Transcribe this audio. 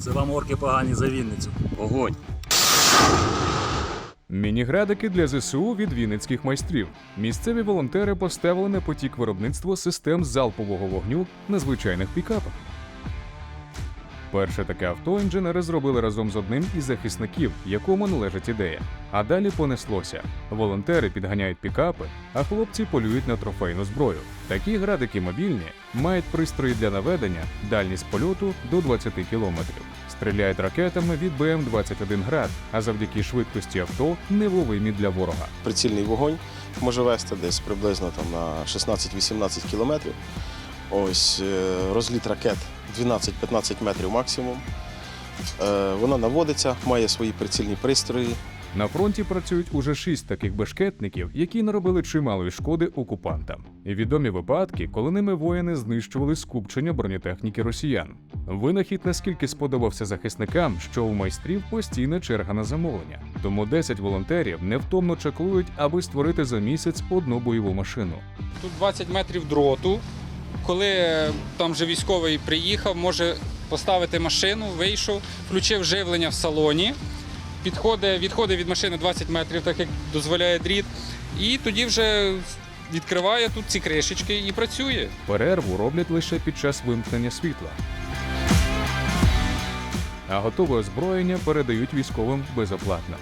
Це вам орки погані за Вінницю. Огонь. Мініградики для ЗСУ від вінницьких майстрів. Місцеві волонтери поставили на потік виробництво систем залпового вогню на звичайних пікапах. Перше таке авто інженери зробили разом з одним із захисників, якому належить ідея. А далі понеслося. Волонтери підганяють пікапи, а хлопці полюють на трофейну зброю. Такі градики мобільні мають пристрої для наведення, дальність польоту до 20 кілометрів. Стріляють ракетами від БМ-21 град, а завдяки швидкості авто невловимі для ворога. Прицільний вогонь може вести десь приблизно там на 16-18 кілометрів. Ось е, розліт ракет 12-15 метрів максимум. Е, Вона наводиться, має свої прицільні пристрої. На фронті працюють уже шість таких бешкетників, які наробили чималої шкоди окупантам. І відомі випадки, коли ними воїни знищували скупчення бронетехніки росіян. Винахід наскільки сподобався захисникам, що у майстрів постійна черга на замовлення. Тому 10 волонтерів невтомно чаклують, аби створити за місяць одну бойову машину. Тут 20 метрів дроту. Коли е, там вже військовий приїхав, може поставити машину, вийшов, включив живлення в салоні, підходить, відходить від машини 20 метрів, так як дозволяє дріт, і тоді вже відкриває тут ці кришечки і працює. Перерву роблять лише під час вимкнення світла. А готове озброєння передають військовим безоплатно.